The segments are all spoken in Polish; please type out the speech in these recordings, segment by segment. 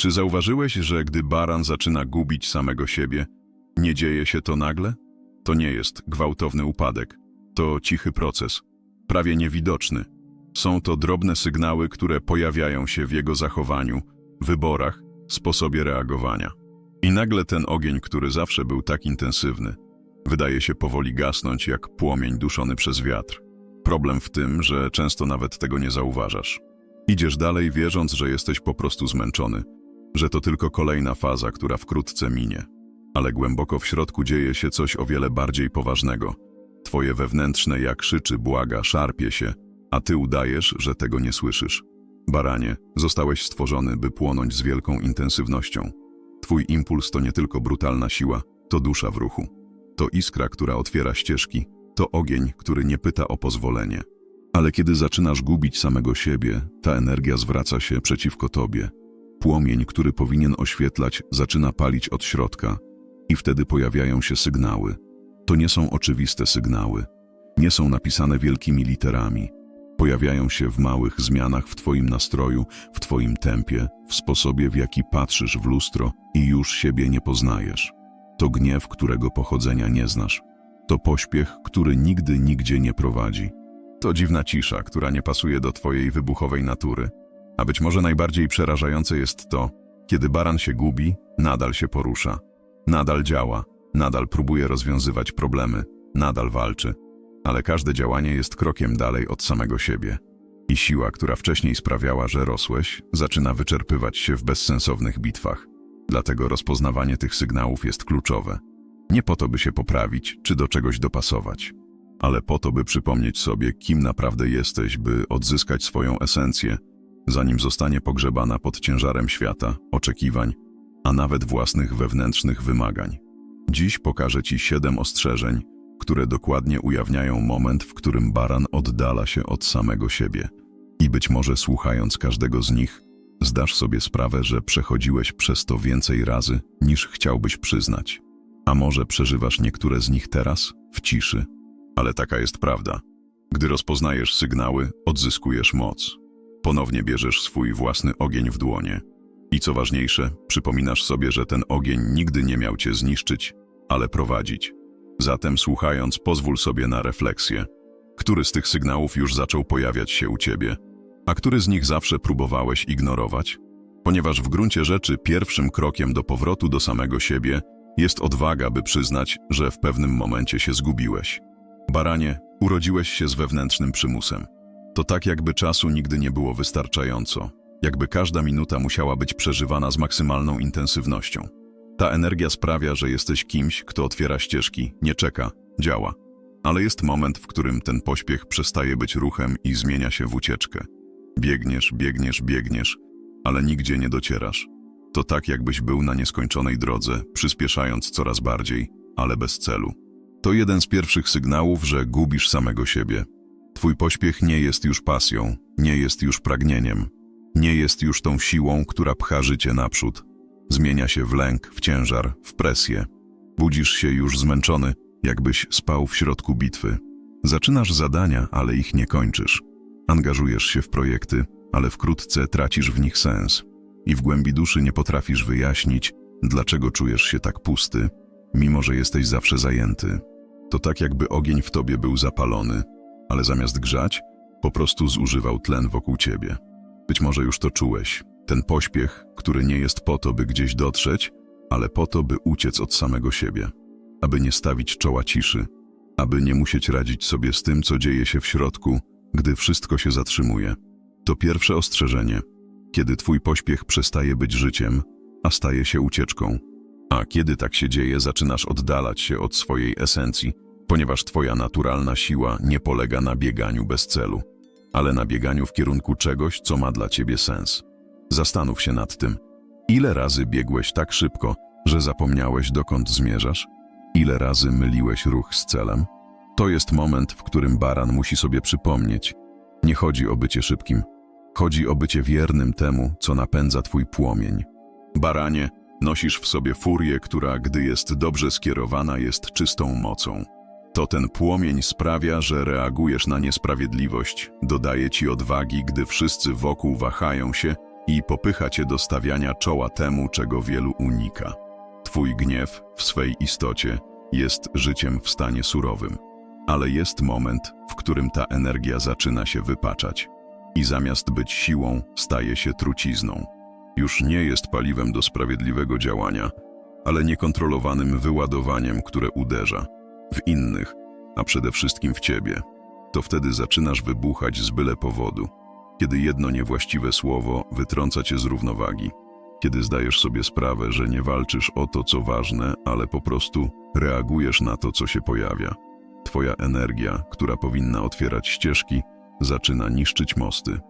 Czy zauważyłeś, że gdy baran zaczyna gubić samego siebie, nie dzieje się to nagle? To nie jest gwałtowny upadek. To cichy proces, prawie niewidoczny. Są to drobne sygnały, które pojawiają się w jego zachowaniu, wyborach, sposobie reagowania. I nagle ten ogień, który zawsze był tak intensywny, wydaje się powoli gasnąć jak płomień duszony przez wiatr. Problem w tym, że często nawet tego nie zauważasz. Idziesz dalej, wierząc, że jesteś po prostu zmęczony, że to tylko kolejna faza, która wkrótce minie. Ale głęboko w środku dzieje się coś o wiele bardziej poważnego. Twoje wewnętrzne ja krzyczy, błaga, szarpie się, a ty udajesz, że tego nie słyszysz. Baranie, zostałeś stworzony, by płonąć z wielką intensywnością. Twój impuls to nie tylko brutalna siła, to dusza w ruchu. To iskra, która otwiera ścieżki, to ogień, który nie pyta o pozwolenie. Ale kiedy zaczynasz gubić samego siebie, ta energia zwraca się przeciwko tobie. Płomień, który powinien oświetlać, zaczyna palić od środka i wtedy pojawiają się sygnały. To nie są oczywiste sygnały. Nie są napisane wielkimi literami. Pojawiają się w małych zmianach w twoim nastroju, w twoim tempie, w sposobie, w jaki patrzysz w lustro i już siebie nie poznajesz. To gniew, którego pochodzenia nie znasz. To pośpiech, który nigdy nigdzie nie prowadzi. To dziwna cisza, która nie pasuje do twojej wybuchowej natury. A być może najbardziej przerażające jest to, kiedy baran się gubi, nadal się porusza. Nadal działa, nadal próbuje rozwiązywać problemy, nadal walczy. Ale każde działanie jest krokiem dalej od samego siebie. I siła, która wcześniej sprawiała, że rosłeś, zaczyna wyczerpywać się w bezsensownych bitwach. Dlatego rozpoznawanie tych sygnałów jest kluczowe. Nie po to, by się poprawić czy do czegoś dopasować, ale po to, by przypomnieć sobie, kim naprawdę jesteś, by odzyskać swoją esencję, zanim zostanie pogrzebana pod ciężarem świata, oczekiwań, a nawet własnych wewnętrznych wymagań. Dziś pokażę Ci siedem ostrzeżeń, które dokładnie ujawniają moment, w którym baran oddala się od samego siebie. I być może słuchając każdego z nich, zdasz sobie sprawę, że przechodziłeś przez to więcej razy, niż chciałbyś przyznać. A może przeżywasz niektóre z nich teraz, w ciszy? Ale taka jest prawda. Gdy rozpoznajesz sygnały, odzyskujesz moc. Ponownie bierzesz swój własny ogień w dłonie. I co ważniejsze, przypominasz sobie, że ten ogień nigdy nie miał cię zniszczyć, ale prowadzić. Zatem słuchając, pozwól sobie na refleksję. Który z tych sygnałów już zaczął pojawiać się u ciebie, a który z nich zawsze próbowałeś ignorować? Ponieważ w gruncie rzeczy pierwszym krokiem do powrotu do samego siebie jest odwaga, by przyznać, że w pewnym momencie się zgubiłeś. Baranie, urodziłeś się z wewnętrznym przymusem. To tak, jakby czasu nigdy nie było wystarczająco, jakby każda minuta musiała być przeżywana z maksymalną intensywnością. Ta energia sprawia, że jesteś kimś, kto otwiera ścieżki, nie czeka, działa. Ale jest moment, w którym ten pośpiech przestaje być ruchem i zmienia się w ucieczkę. Biegniesz, biegniesz, biegniesz, ale nigdzie nie docierasz. To tak, jakbyś był na nieskończonej drodze, przyspieszając coraz bardziej, ale bez celu. To jeden z pierwszych sygnałów, że gubisz samego siebie. Twój pośpiech nie jest już pasją, nie jest już pragnieniem, nie jest już tą siłą, która pcha życie naprzód. Zmienia się w lęk, w ciężar, w presję. Budzisz się już zmęczony, jakbyś spał w środku bitwy. Zaczynasz zadania, ale ich nie kończysz. Angażujesz się w projekty, ale wkrótce tracisz w nich sens. I w głębi duszy nie potrafisz wyjaśnić, dlaczego czujesz się tak pusty, mimo że jesteś zawsze zajęty. To tak jakby ogień w tobie był zapalony, ale zamiast grzać, po prostu zużywał tlen wokół ciebie. Być może już to czułeś. Ten pośpiech, który nie jest po to, by gdzieś dotrzeć, ale po to, by uciec od samego siebie. Aby nie stawić czoła ciszy, aby nie musieć radzić sobie z tym, co dzieje się w środku, gdy wszystko się zatrzymuje. To pierwsze ostrzeżenie, kiedy twój pośpiech przestaje być życiem, a staje się ucieczką. A kiedy tak się dzieje, zaczynasz oddalać się od swojej esencji, ponieważ twoja naturalna siła nie polega na bieganiu bez celu, ale na bieganiu w kierunku czegoś, co ma dla ciebie sens. Zastanów się nad tym. Ile razy biegłeś tak szybko, że zapomniałeś dokąd zmierzasz? Ile razy myliłeś ruch z celem? To jest moment, w którym baran musi sobie przypomnieć. Nie chodzi o bycie szybkim. Chodzi o bycie wiernym temu, co napędza twój płomień. Baranie, nosisz w sobie furię, która, gdy jest dobrze skierowana, jest czystą mocą. To ten płomień sprawia, że reagujesz na niesprawiedliwość, dodaje ci odwagi, gdy wszyscy wokół wahają się i popycha cię do stawiania czoła temu, czego wielu unika. Twój gniew w swej istocie jest życiem w stanie surowym, ale jest moment, w którym ta energia zaczyna się wypaczać i zamiast być siłą, staje się trucizną. Już nie jest paliwem do sprawiedliwego działania, ale niekontrolowanym wyładowaniem, które uderza w innych, a przede wszystkim w ciebie. To wtedy zaczynasz wybuchać z byle powodu, kiedy jedno niewłaściwe słowo wytrąca cię z równowagi, kiedy zdajesz sobie sprawę, że nie walczysz o to, co ważne, ale po prostu reagujesz na to, co się pojawia. Twoja energia, która powinna otwierać ścieżki, zaczyna niszczyć mosty.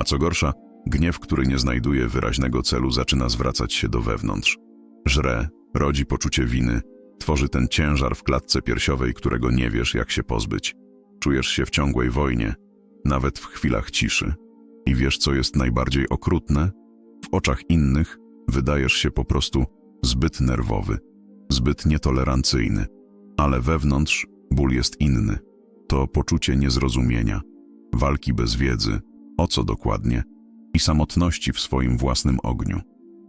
A co gorsza, gniew, który nie znajduje wyraźnego celu, zaczyna zwracać się do wewnątrz. Żre, rodzi poczucie winy, tworzy ten ciężar w klatce piersiowej, którego nie wiesz, jak się pozbyć. Czujesz się w ciągłej wojnie, nawet w chwilach ciszy. I wiesz, co jest najbardziej okrutne? W oczach innych wydajesz się po prostu zbyt nerwowy, zbyt nietolerancyjny, ale wewnątrz ból jest inny. To poczucie niezrozumienia, walki bez wiedzy, o co dokładnie, i samotności w swoim własnym ogniu.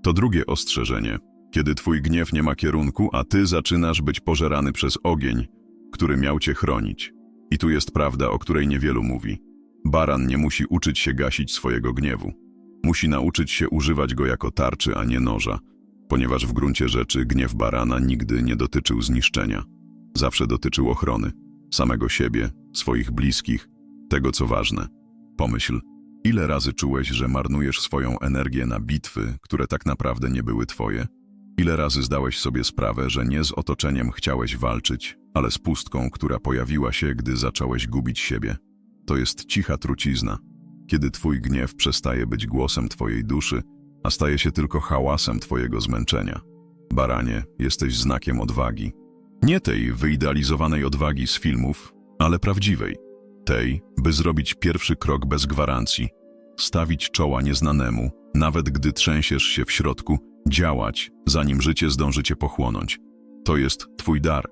To drugie ostrzeżenie, kiedy twój gniew nie ma kierunku, a ty zaczynasz być pożerany przez ogień, który miał cię chronić. I tu jest prawda, o której niewielu mówi. Baran nie musi uczyć się gasić swojego gniewu. Musi nauczyć się używać go jako tarczy, a nie noża, ponieważ w gruncie rzeczy gniew barana nigdy nie dotyczył zniszczenia. Zawsze dotyczył ochrony, samego siebie, swoich bliskich, tego co ważne. Pomyśl, ile razy czułeś, że marnujesz swoją energię na bitwy, które tak naprawdę nie były twoje? Ile razy zdałeś sobie sprawę, że nie z otoczeniem chciałeś walczyć, ale z pustką, która pojawiła się, gdy zacząłeś gubić siebie? To jest cicha trucizna, kiedy twój gniew przestaje być głosem twojej duszy, a staje się tylko hałasem twojego zmęczenia. Baranie, jesteś znakiem odwagi. Nie tej wyidealizowanej odwagi z filmów, ale prawdziwej. Tej, by zrobić pierwszy krok bez gwarancji, stawić czoła nieznanemu, nawet gdy trzęsiesz się w środku, działać, zanim życie zdąży cię pochłonąć. To jest twój dar,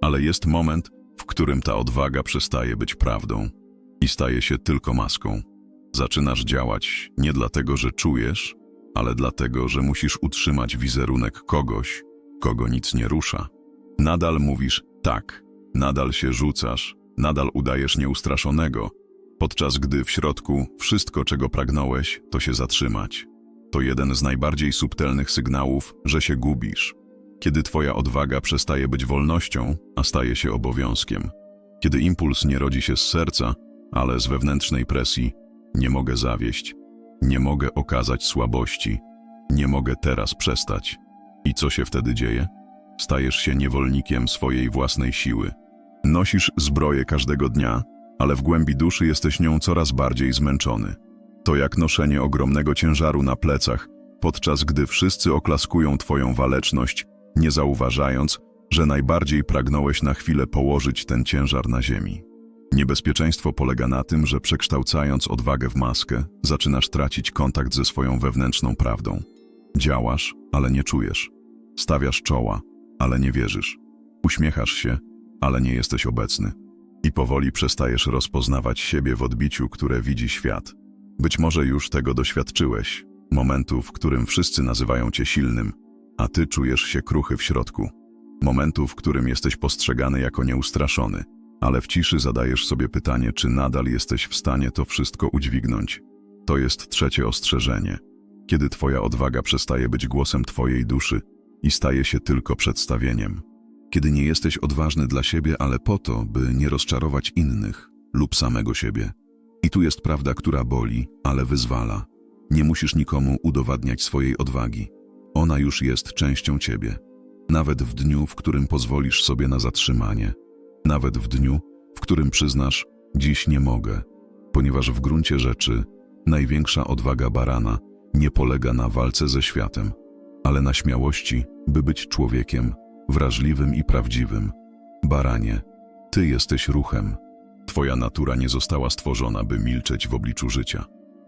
ale jest moment, w którym ta odwaga przestaje być prawdą i staje się tylko maską. Zaczynasz działać nie dlatego, że czujesz, ale dlatego, że musisz utrzymać wizerunek kogoś, kogo nic nie rusza. Nadal mówisz tak, nadal się rzucasz, nadal udajesz nieustraszonego, podczas gdy w środku wszystko, czego pragnąłeś, to się zatrzymać. To jeden z najbardziej subtelnych sygnałów, że się gubisz. Kiedy twoja odwaga przestaje być wolnością, a staje się obowiązkiem. Kiedy impuls nie rodzi się z serca, ale z wewnętrznej presji, nie mogę zawieść, nie mogę okazać słabości, nie mogę teraz przestać. I co się wtedy dzieje? Stajesz się niewolnikiem swojej własnej siły. Nosisz zbroję każdego dnia, ale w głębi duszy jesteś nią coraz bardziej zmęczony. To jak noszenie ogromnego ciężaru na plecach, podczas gdy wszyscy oklaskują twoją waleczność, nie zauważając, że najbardziej pragnąłeś na chwilę położyć ten ciężar na ziemi. Niebezpieczeństwo polega na tym, że przekształcając odwagę w maskę, zaczynasz tracić kontakt ze swoją wewnętrzną prawdą. Działasz, ale nie czujesz. Stawiasz czoła, ale nie wierzysz. Uśmiechasz się, ale nie jesteś obecny. I powoli przestajesz rozpoznawać siebie w odbiciu, które widzi świat. Być może już tego doświadczyłeś, momentu, w którym wszyscy nazywają cię silnym, a ty czujesz się kruchy w środku. Momentu, w którym jesteś postrzegany jako nieustraszony, ale w ciszy zadajesz sobie pytanie, czy nadal jesteś w stanie to wszystko udźwignąć. To jest trzecie ostrzeżenie. Kiedy twoja odwaga przestaje być głosem twojej duszy i staje się tylko przedstawieniem. Kiedy nie jesteś odważny dla siebie, ale po to, by nie rozczarować innych lub samego siebie. I tu jest prawda, która boli, ale wyzwala. Nie musisz nikomu udowadniać swojej odwagi. Ona już jest częścią ciebie. Nawet w dniu, w którym pozwolisz sobie na zatrzymanie. Nawet w dniu, w którym przyznasz, dziś nie mogę. Ponieważ w gruncie rzeczy największa odwaga barana nie polega na walce ze światem, ale na śmiałości, by być człowiekiem, wrażliwym i prawdziwym. Baranie, ty jesteś ruchem. Twoja natura nie została stworzona, by milczeć w obliczu życia.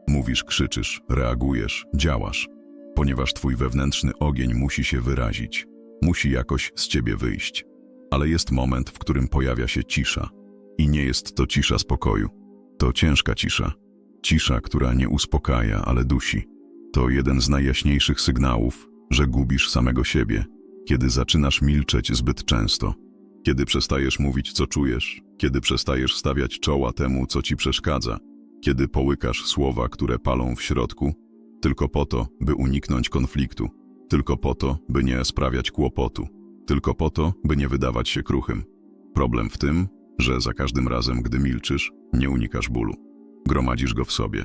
Mówisz, krzyczysz, reagujesz, działasz, ponieważ twój wewnętrzny ogień musi się wyrazić, musi jakoś z ciebie wyjść. Ale jest moment, w którym pojawia się cisza. I nie jest to cisza spokoju. To ciężka cisza. Cisza, która nie uspokaja, ale dusi. To jeden z najjaśniejszych sygnałów, że gubisz samego siebie, kiedy zaczynasz milczeć zbyt często, kiedy przestajesz mówić, co czujesz, kiedy przestajesz stawiać czoła temu, co ci przeszkadza, kiedy połykasz słowa, które palą w środku, tylko po to, by uniknąć konfliktu, tylko po to, by nie sprawiać kłopotu, tylko po to, by nie wydawać się kruchym. Problem w tym, że za każdym razem, gdy milczysz, nie unikasz bólu. Gromadzisz go w sobie.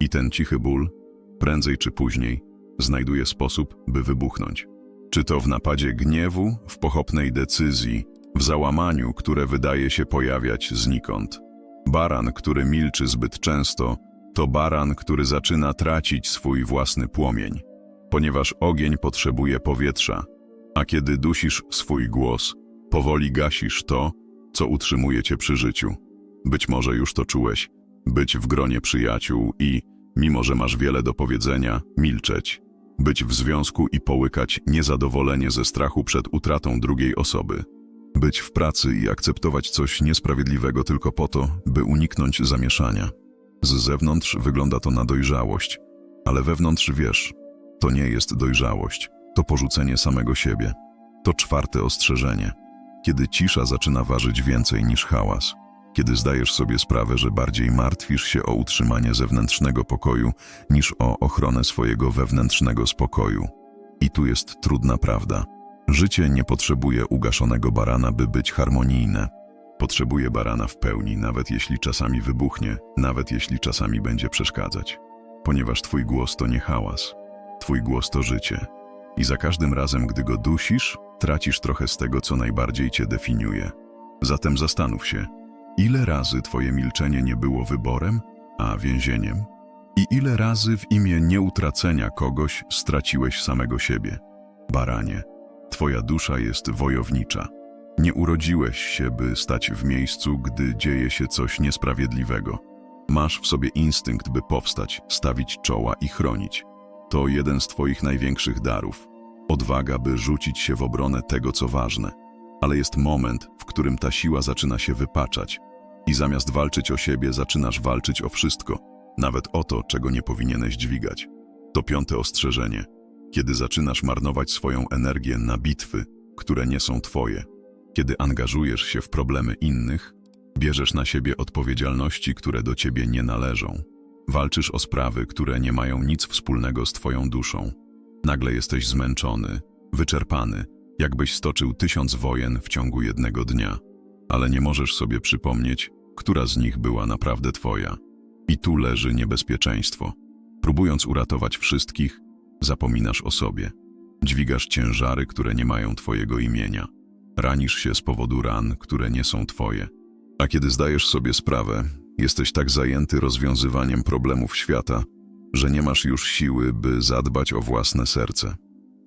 I ten cichy ból, prędzej czy później, znajduje sposób, by wybuchnąć. Czy to w napadzie gniewu, w pochopnej decyzji, w załamaniu, które wydaje się pojawiać znikąd. Baran, który milczy zbyt często, to baran, który zaczyna tracić swój własny płomień, ponieważ ogień potrzebuje powietrza, a kiedy dusisz swój głos, powoli gasisz to, co utrzymuje cię przy życiu. Być może już to czułeś, być w gronie przyjaciół i, mimo że masz wiele do powiedzenia, milczeć. Być w związku i połykać niezadowolenie ze strachu przed utratą drugiej osoby. Być w pracy i akceptować coś niesprawiedliwego tylko po to, by uniknąć zamieszania. Z zewnątrz wygląda to na dojrzałość, ale wewnątrz wiesz, to nie jest dojrzałość, to porzucenie samego siebie. To czwarte ostrzeżenie. Kiedy cisza zaczyna ważyć więcej niż hałas, kiedy zdajesz sobie sprawę, że bardziej martwisz się o utrzymanie zewnętrznego pokoju niż o ochronę swojego wewnętrznego spokoju. I tu jest trudna prawda. Życie nie potrzebuje ugaszonego barana, by być harmonijne. Potrzebuje barana w pełni, nawet jeśli czasami wybuchnie, nawet jeśli czasami będzie przeszkadzać. Ponieważ twój głos to nie hałas, twój głos to życie. I za każdym razem, gdy go dusisz, tracisz trochę z tego, co najbardziej cię definiuje. Zatem zastanów się, ile razy twoje milczenie nie było wyborem, a więzieniem? I ile razy w imię nieutracenia kogoś straciłeś samego siebie? Baranie, twoja dusza jest wojownicza. Nie urodziłeś się, by stać w miejscu, gdy dzieje się coś niesprawiedliwego. Masz w sobie instynkt, by powstać, stawić czoła i chronić. To jeden z Twoich największych darów. Odwaga, by rzucić się w obronę tego, co ważne. Ale jest moment, w którym ta siła zaczyna się wypaczać i zamiast walczyć o siebie, zaczynasz walczyć o wszystko, nawet o to, czego nie powinieneś dźwigać. To piąte ostrzeżenie. Kiedy zaczynasz marnować swoją energię na bitwy, które nie są Twoje. Kiedy angażujesz się w problemy innych, bierzesz na siebie odpowiedzialności, które do Ciebie nie należą. Walczysz o sprawy, które nie mają nic wspólnego z Twoją duszą. Nagle jesteś zmęczony, wyczerpany, jakbyś stoczył tysiąc wojen w ciągu jednego dnia, ale nie możesz sobie przypomnieć, która z nich była naprawdę Twoja. I tu leży niebezpieczeństwo. Próbując uratować wszystkich, zapominasz o sobie. Dźwigasz ciężary, które nie mają Twojego imienia. Ranisz się z powodu ran, które nie są Twoje. A kiedy zdajesz sobie sprawę, jesteś tak zajęty rozwiązywaniem problemów świata, że nie masz już siły, by zadbać o własne serce.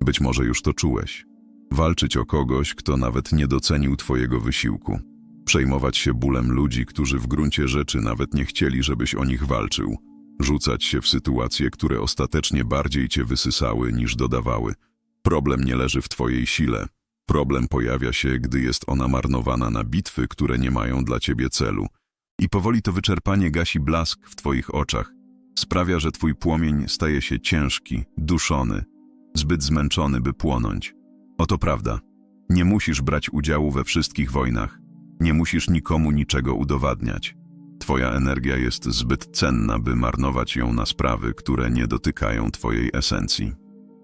Być może już to czułeś. Walczyć o kogoś, kto nawet nie docenił Twojego wysiłku. Przejmować się bólem ludzi, którzy w gruncie rzeczy nawet nie chcieli, żebyś o nich walczył. Rzucać się w sytuacje, które ostatecznie bardziej Cię wysysały niż dodawały. Problem nie leży w Twojej sile. Problem pojawia się, gdy jest ona marnowana na bitwy, które nie mają dla ciebie celu. I powoli to wyczerpanie gasi blask w twoich oczach. Sprawia, że twój płomień staje się ciężki, duszony, zbyt zmęczony, by płonąć. Oto prawda. Nie musisz brać udziału we wszystkich wojnach. Nie musisz nikomu niczego udowadniać. Twoja energia jest zbyt cenna, by marnować ją na sprawy, które nie dotykają twojej esencji.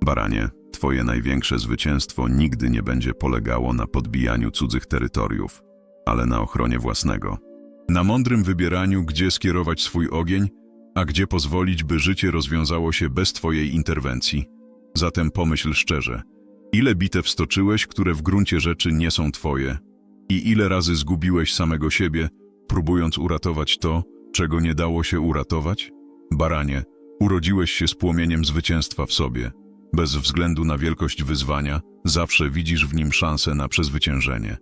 Baranie, Twoje największe zwycięstwo nigdy nie będzie polegało na podbijaniu cudzych terytoriów, ale na ochronie własnego. Na mądrym wybieraniu, gdzie skierować swój ogień, a gdzie pozwolić, by życie rozwiązało się bez Twojej interwencji. Zatem pomyśl szczerze, ile bitew stoczyłeś, które w gruncie rzeczy nie są Twoje, i ile razy zgubiłeś samego siebie, próbując uratować to, czego nie dało się uratować? Baranie, urodziłeś się z płomieniem zwycięstwa w sobie – bez względu na wielkość wyzwania, zawsze widzisz w nim szansę na przezwyciężenie.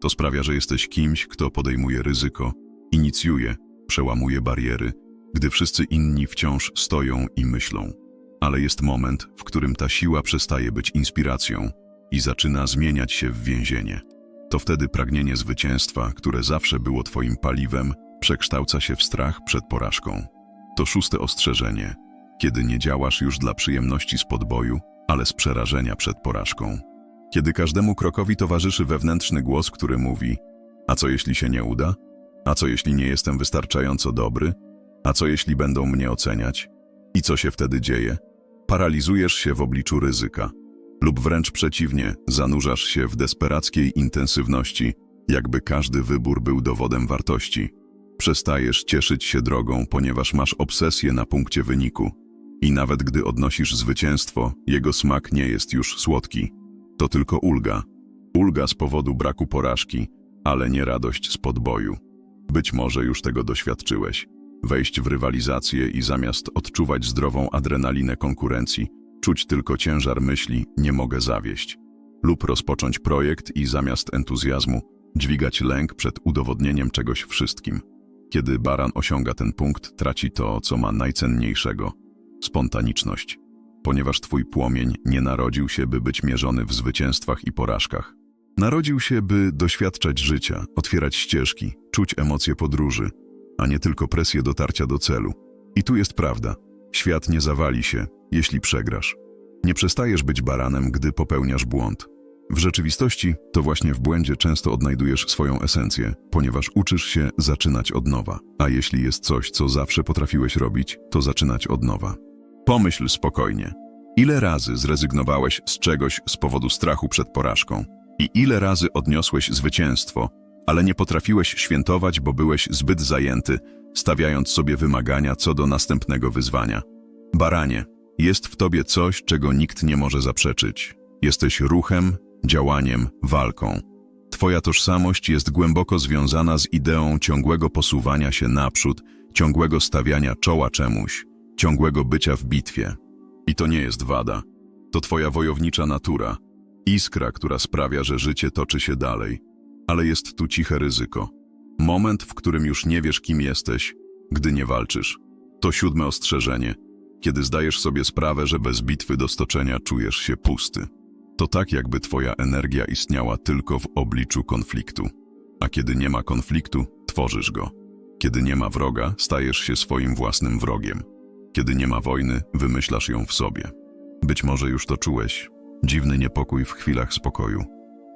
To sprawia, że jesteś kimś, kto podejmuje ryzyko, inicjuje, przełamuje bariery, gdy wszyscy inni wciąż stoją i myślą. Ale jest moment, w którym ta siła przestaje być inspiracją i zaczyna zmieniać się w więzienie. To wtedy pragnienie zwycięstwa, które zawsze było Twoim paliwem, przekształca się w strach przed porażką. To szóste ostrzeżenie. Kiedy nie działasz już dla przyjemności z podboju, ale z przerażenia przed porażką. Kiedy każdemu krokowi towarzyszy wewnętrzny głos, który mówi: A co jeśli się nie uda? A co jeśli nie jestem wystarczająco dobry? A co jeśli będą mnie oceniać? I co się wtedy dzieje? Paralizujesz się w obliczu ryzyka. Lub wręcz przeciwnie, zanurzasz się w desperackiej intensywności, jakby każdy wybór był dowodem wartości. Przestajesz cieszyć się drogą, ponieważ masz obsesję na punkcie wyniku. I nawet gdy odnosisz zwycięstwo, jego smak nie jest już słodki. To tylko ulga. Ulga z powodu braku porażki, ale nie radość z podboju. Być może już tego doświadczyłeś. Wejść w rywalizację i zamiast odczuwać zdrową adrenalinę konkurencji, czuć tylko ciężar myśli, nie mogę zawieść. Lub rozpocząć projekt i zamiast entuzjazmu, dźwigać lęk przed udowodnieniem czegoś wszystkim. Kiedy baran osiąga ten punkt, traci to, co ma najcenniejszego spontaniczność. Ponieważ twój płomień nie narodził się, by być mierzony w zwycięstwach i porażkach. Narodził się, by doświadczać życia, otwierać ścieżki, czuć emocje podróży, a nie tylko presję dotarcia do celu. I tu jest prawda. Świat nie zawali się, jeśli przegrasz. Nie przestajesz być baranem, gdy popełniasz błąd. W rzeczywistości to właśnie w błędzie często odnajdujesz swoją esencję, ponieważ uczysz się zaczynać od nowa. A jeśli jest coś, co zawsze potrafiłeś robić, to zaczynać od nowa. Pomyśl spokojnie. Ile razy zrezygnowałeś z czegoś z powodu strachu przed porażką? I ile razy odniosłeś zwycięstwo, ale nie potrafiłeś świętować, bo byłeś zbyt zajęty, stawiając sobie wymagania co do następnego wyzwania? Baranie, jest w tobie coś, czego nikt nie może zaprzeczyć. Jesteś ruchem, działaniem, walką. Twoja tożsamość jest głęboko związana z ideą ciągłego posuwania się naprzód, ciągłego stawiania czoła czemuś, ciągłego bycia w bitwie. I to nie jest wada. To twoja wojownicza natura, iskra, która sprawia, że życie toczy się dalej. Ale jest tu ciche ryzyko. Moment, w którym już nie wiesz, kim jesteś, gdy nie walczysz. To siódme ostrzeżenie, kiedy zdajesz sobie sprawę, że bez bitwy do stoczenia czujesz się pusty. To tak, jakby twoja energia istniała tylko w obliczu konfliktu. A kiedy nie ma konfliktu, tworzysz go. Kiedy nie ma wroga, stajesz się swoim własnym wrogiem. Kiedy nie ma wojny, wymyślasz ją w sobie. Być może już to czułeś. Dziwny niepokój w chwilach spokoju.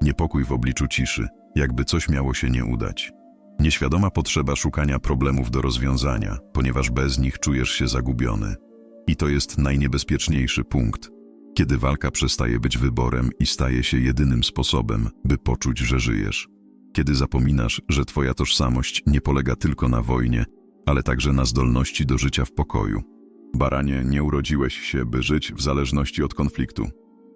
Niepokój w obliczu ciszy, jakby coś miało się nie udać. Nieświadoma potrzeba szukania problemów do rozwiązania, ponieważ bez nich czujesz się zagubiony. I to jest najniebezpieczniejszy punkt, kiedy walka przestaje być wyborem i staje się jedynym sposobem, by poczuć, że żyjesz. Kiedy zapominasz, że twoja tożsamość nie polega tylko na wojnie, ale także na zdolności do życia w pokoju. Baranie, nie urodziłeś się, by żyć w zależności od konfliktu.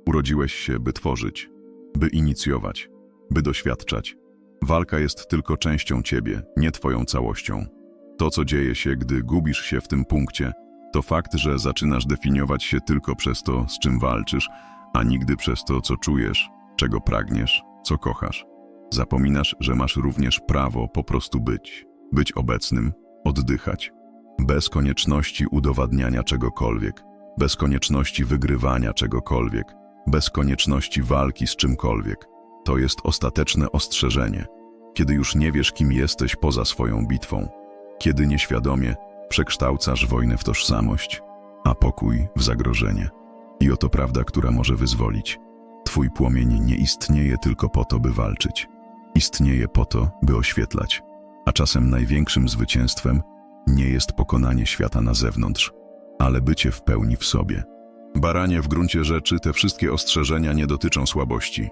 Urodziłeś się, by tworzyć, by inicjować, by doświadczać. Walka jest tylko częścią ciebie, nie twoją całością. To, co dzieje się, gdy gubisz się w tym punkcie, to fakt, że zaczynasz definiować się tylko przez to, z czym walczysz, a nigdy przez to, co czujesz, czego pragniesz, co kochasz. Zapominasz, że masz również prawo po prostu być, być obecnym, oddychać, bez konieczności udowadniania czegokolwiek, bez konieczności wygrywania czegokolwiek, bez konieczności walki z czymkolwiek. To jest ostateczne ostrzeżenie, kiedy już nie wiesz, kim jesteś poza swoją bitwą, kiedy nieświadomie przekształcasz wojnę w tożsamość, a pokój w zagrożenie. I oto prawda, która może wyzwolić. Twój płomień nie istnieje tylko po to, by walczyć. Istnieje po to, by oświetlać. A czasem największym zwycięstwem nie jest pokonanie świata na zewnątrz, ale bycie w pełni w sobie. Baranie, w gruncie rzeczy te wszystkie ostrzeżenia nie dotyczą słabości.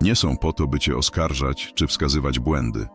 Nie są po to, by cię oskarżać czy wskazywać błędy.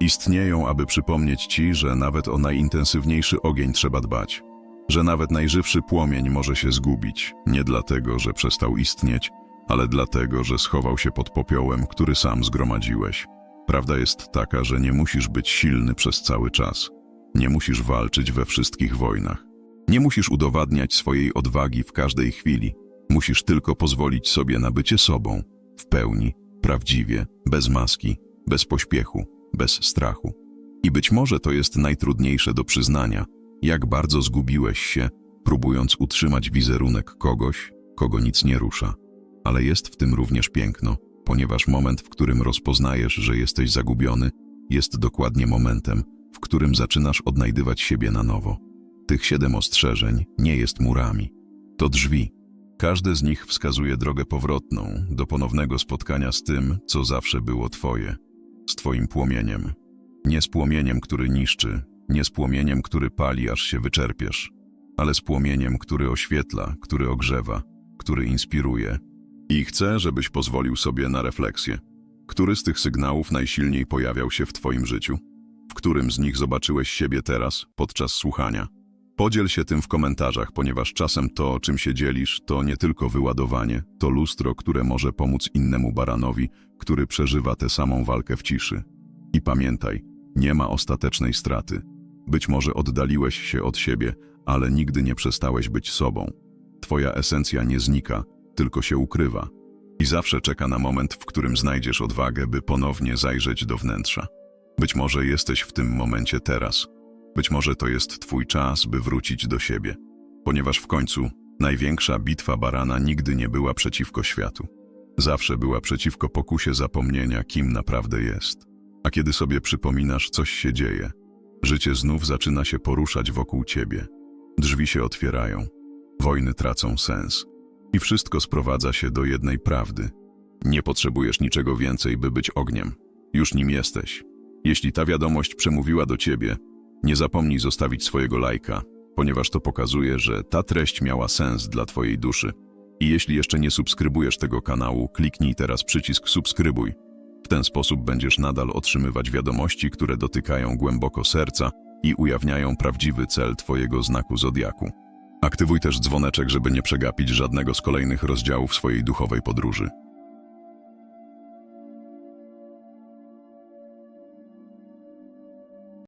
Istnieją, aby przypomnieć ci, że nawet o najintensywniejszy ogień trzeba dbać. Że nawet najżywszy płomień może się zgubić, nie dlatego, że przestał istnieć, ale dlatego, że schował się pod popiołem, który sam zgromadziłeś. Prawda jest taka, że nie musisz być silny przez cały czas. Nie musisz walczyć we wszystkich wojnach. Nie musisz udowadniać swojej odwagi w każdej chwili. Musisz tylko pozwolić sobie na bycie sobą, w pełni, prawdziwie, bez maski, bez pośpiechu, bez strachu. I być może to jest najtrudniejsze do przyznania, jak bardzo zgubiłeś się, próbując utrzymać wizerunek kogoś, kogo nic nie rusza. Ale jest w tym również piękno, ponieważ moment, w którym rozpoznajesz, że jesteś zagubiony, jest dokładnie momentem, w którym zaczynasz odnajdywać siebie na nowo. Tych siedem ostrzeżeń nie jest murami. To drzwi. Każde z nich wskazuje drogę powrotną do ponownego spotkania z tym, co zawsze było Twoje. Z Twoim płomieniem. Nie z płomieniem, który niszczy, nie z płomieniem, który pali, aż się wyczerpiesz, ale z płomieniem, który oświetla, który ogrzewa, który inspiruje. I chcę, żebyś pozwolił sobie na refleksję. Który z tych sygnałów najsilniej pojawiał się w Twoim życiu? W którym z nich zobaczyłeś siebie teraz, podczas słuchania? Podziel się tym w komentarzach, ponieważ czasem to, czym się dzielisz, to nie tylko wyładowanie, to lustro, które może pomóc innemu baranowi, który przeżywa tę samą walkę w ciszy. I pamiętaj, nie ma ostatecznej straty. Być może oddaliłeś się od siebie, ale nigdy nie przestałeś być sobą. Twoja esencja nie znika, tylko się ukrywa. I zawsze czeka na moment, w którym znajdziesz odwagę, by ponownie zajrzeć do wnętrza. Być może jesteś w tym momencie teraz. Być może to jest Twój czas, by wrócić do siebie. Ponieważ w końcu największa bitwa barana nigdy nie była przeciwko światu. Zawsze była przeciwko pokusie zapomnienia, kim naprawdę jest. A kiedy sobie przypominasz, coś się dzieje, życie znów zaczyna się poruszać wokół ciebie. Drzwi się otwierają, wojny tracą sens. I wszystko sprowadza się do jednej prawdy. Nie potrzebujesz niczego więcej, by być ogniem. Już nim jesteś. Jeśli ta wiadomość przemówiła do ciebie, nie zapomnij zostawić swojego lajka, ponieważ to pokazuje, że ta treść miała sens dla twojej duszy. I jeśli jeszcze nie subskrybujesz tego kanału, kliknij teraz przycisk subskrybuj. W ten sposób będziesz nadal otrzymywać wiadomości, które dotykają głęboko serca i ujawniają prawdziwy cel twojego znaku zodiaku. Aktywuj też dzwoneczek, żeby nie przegapić żadnego z kolejnych rozdziałów swojej duchowej podróży.